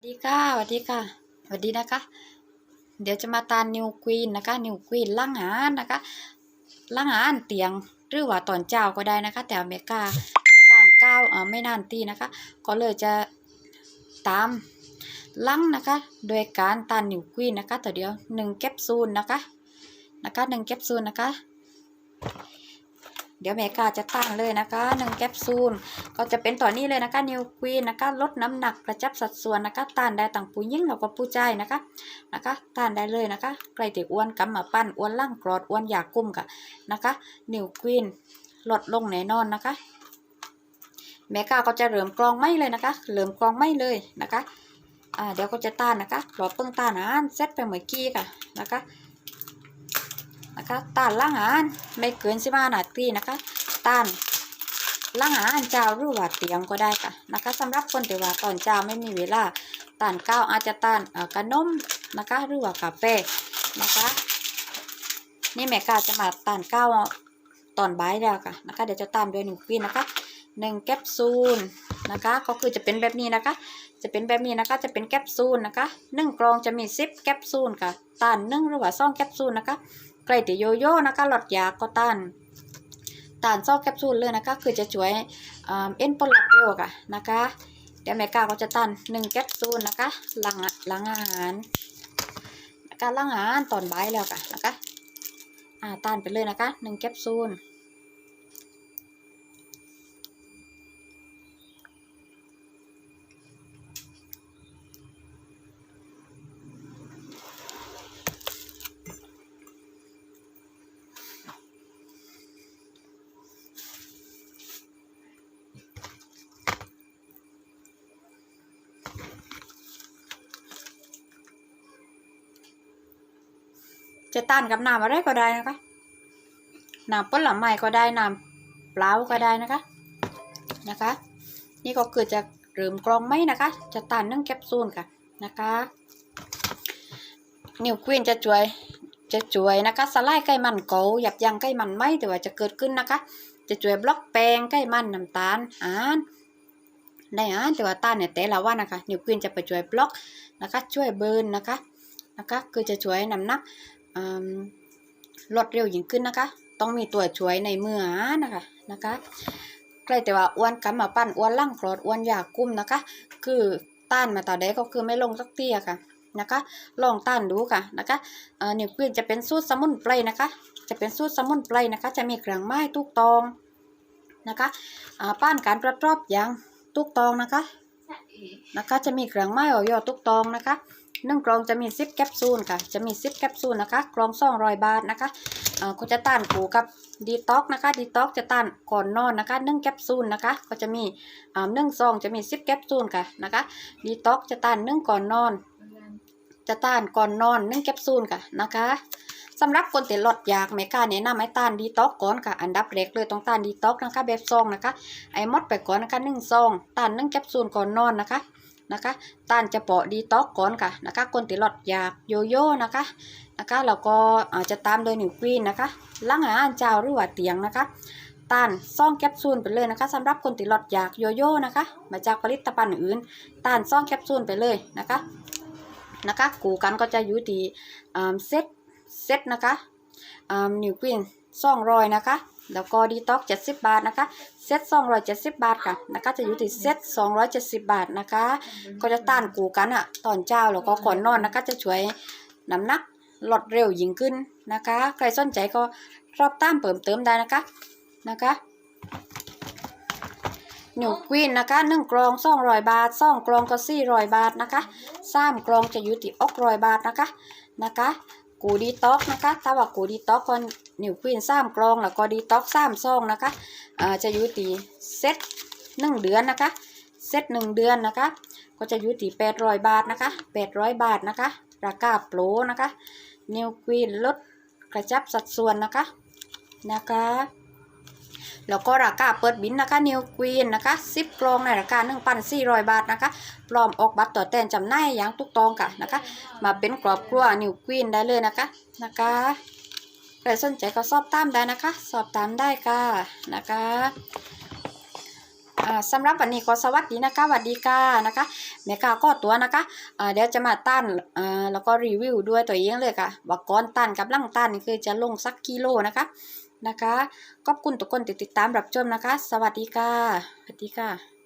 สวัสดีค่ะสวัสดีค่ะสวัสดีนะคะ เดี๋ยวจะมาตานนิวควีนนะคะ นิวควีนล่างหานนะคะล่างหานเตียง หรือว่าตอนเจ้าก็ได้นะคะ แต่อเมริกาจะตานเก้าเออไม่นานตีนะคะ ก็เลยจะตามลังนะคะ โดยการตานนิวควีนนะคะต่อเดียวหนึ่งแคปซูลนะคะ นะคะหนึ่งแคปซูลนะคะ เดี๋ยวแม่กาจะตั้งเลยนะคะหนึ่งแคปซูลก็จะเป็นต่อนนี้เลยนะคะนิวควีนนะคะลดน้ำหนักกระจับสัดส่วนนะคะต้านได้ต่างผู้หญิงแล้วก็ผู้ชายนะคะนะคะต้านได้เลยนะคะใครที่อ้วนกำมาปั้นอ้วนล่างกรอดอ้วนอยากกุ้มค่ะนะคะนิวควีนลดลงแน่นอนนะคะ แม่กาก็จะเริ่มกรองไม่เลยนะคะเริ่มกรองไม่เลยนะคะอ่าเดี๋ยวก็จะต้านนะคะหลอดเปิ้งต้านอ่านเซตไปเหมือนกี้ค่ะนะคะ นะคะ ต้านล่างอานไม่เกินสิบห้านาทีนะคะ ต้านล่างอาหารเจ้าหรือว่าเตียงก็ได้ค่ะนะคะสำหรับคนที่ว่าตอนเจ้าไม่มีเวลาต้านข้าวอาจจะต้านกระนมนะคะหรือว่ากาแฟนะคะ นี่แม่กาจะมาต้านข้าวตอนบ่ายแล้วค่ะนะคะเดี๋ยวจะตามด้วยหนึ่งปีนะคะหนึ่งแคปซูลนะคะ ก็คือจะเป็นแบบนี้นะคะ จะเป็นแบบนี้นะคะ จะเป็นแคปซูลนะคะหนึ่งกรองจะมีซิปแคปซูลค่ะตานหนึ่งหรือว่าซ่องแคปซูลนะคะ ใครที่โยโย่นะคะหลอดยาก็ตานตานซอกแคปซูลเลยนะคะ คือจะช่วยเอ็นปลับเร็วค่ะนะคะเดี๋ยวแม่กาก็จะตันหนึ่งแคปซูลนะคะหลังหลังอาหารการล้างอาหารตอนบ่ายแล้วค่ะนะคะอ่าตานไปเลยนะคะหนึ่งแคปซูล จะต้านกับน้ำอะไรก็ได้นะคะน้ำผลไม้ก็ได้น้ำเปล่าก็ได้นะคะนะคะ นี่ก็คือจะเริ่มกรองไหมนะคะ จะต้านเนึ่องแคปซูลค่ะนะคะนิวควีนจะช่วยจะช่วยนะคะสลายไขมันเกาหยับยั้งไขมันไหมแต่ว่าจะเกิดขึ้นนะคะ จะช่วยบล็อกแป้งไขมันน้ำตาลอ่านได้อ่านแต่ว่าต้านเนี่ยแต่ละวันนะคะนิวควีนจะไปช่วยบล็อกนะคะ ช่วยเบิร์นนะคะนะคะคือจะช่วยน้ำหนัก ลดเร็วยิ่งขึ้นนะคะ ต้องมีตัวช่วยในมืออนะคะนะคะใครแต่ว่าอ้วนกำมาปั้นอ้วนล่างกรอดอ้วนอยากกุ้มนะคะ คือต้านมาต่อใดก็คือไม่ลงสักเตี้ยค่ะนะคะ ลองต้านดูค่ะนะคะเอ่อนิวควีนจะเป็นสูตรสมุนไพรนะคะ จะเป็นสูตรสมุนไพรนะคะ จะมีเครื่องไม้ทุกตองนะคะอ่าป้านการรอบๆอย่างทุกตองนะคะ นะคะ จะมีเครื่องไม้ออยอทุกตองนะคะหนึ่งกล่องจะมีซิปแคปซูลค่ะ จะมีซิปแคปซูลนะคะกล่องสองรอยบาทนะคะเอ่อก็จะต้านผูกับดีท็อกนะคะดีท็อกจะต้านก่อนนอนนะคะหนึ่งแคปซูลนะคะ ก็จะมีอ่าหนึ่งซองจะมีซิปแคปซูลค่ะนะคะดีท็อกจะต้านหนึ่งก่อนนอน จะต้านก่อนนอนหนึ่งแคปซูลค่ะนะคะ สำหรับคนที่ลดอยากไม่ก้าแนะนำให้ต้านดีท็อกก่อนค่ะ อันดับแรกเลยต้องต้านดีท็อกนะคะ แบบซองนะคะไอ้มดไปก่อนนะคะหนึ่งซองต้านนึ่งแคปซูลก่อนนอนนะคะนะคะต้านจะเปาะดีท็อกก่อนค่ะนะคะคนที่หลอดอยากโยโย่นะคะนะคะแล้วก็อาจะตามโดยหนึ่งควีนนะคะล่างอาหารเจ้าหรือว่าเตียงนะคะต้านซ่องแคปซูลไปเลยนะคะสำหรับคนที่หลอดอยากโยโย่นะคะ มาจากผลิตภัณฑ์อื่นต้านซ่องแคปซูลไปเลยนะคะนะคะกูกันก็จะอยู่ที่เซต เซตนะคะนิวควีนซองรอยนะคะ แล้วก็ดีท็อกเจ็ดสิบบาทนะคะ เซตสองร้อยเจ็ดสิบบาทค่ะนะคะ จะอยู่ที่เซตสองร้อยเจ็ดสิบบาทนะคะ ก็จะต้านกูกันอะตอนเช้าแล้วก็ก่อนนอนนะคะ จะช่วยน้ำหนักลดเร็วยิ่งขึ้นนะคะ ใครสนใจก็รอบตามเพิ่มเติมได้นะคะ นะคะหนูควีนนะคะหนึ่งกรองสองร้อยบาทสองกรองก็สี่ร้อยบาทนะคะสามกรองจะอยู่ที่อกร้อยบาทนะคะ นะคะ กูดีต็อกนะคะ ถ้าว่ากูดีต็อกก็นิวควีนสามกรองแล้วก็ดีต็อกสามซองนะคะอ่าจะอยู่ตีเซ็ตหนึ่งเดือนนะคะเซ็ตหนึ่งเดือนนะคะ ก็จะอยู่ที่แปดร้อยบาทนะคะแปดร้อยบาทนะคะ ราคาโปรนะคะนิวควีนลดกระจับสัดส่วนนะคะนะคะ แล้วก็ราคาเปิดบินนะคะนิวกรีนนะคะซิปกลองในราคาหนึ่งพันสี่ร้อยบาทนะคะพร้อมออกบัตรต่อแทนจำหน่ายอย่างตุกตองค่ะนะคะ มาเป็นกรอบกลัวนิวกรีนได้เลยนะคะนะคะใครสนใจก็สอบตามได้นะคะ สอบตามได้ค่ะนะคะสำหรับวันนี้ก็สวัสดีนะคะสวัสดีค่ะนะคะเมกาก็ตัวนะคะเดี๋ยวจะมาต้านแล้วก็รีวิวด้วยตัวเองเลยค่ะว่ก้อนต้านกับลังต้านคือจะลงสักกิโลนะคะ นะคะขอบคุณทุกคนติดติดตามรับชมนะคะ สวัสดีค่ะสวัสดีค่ะ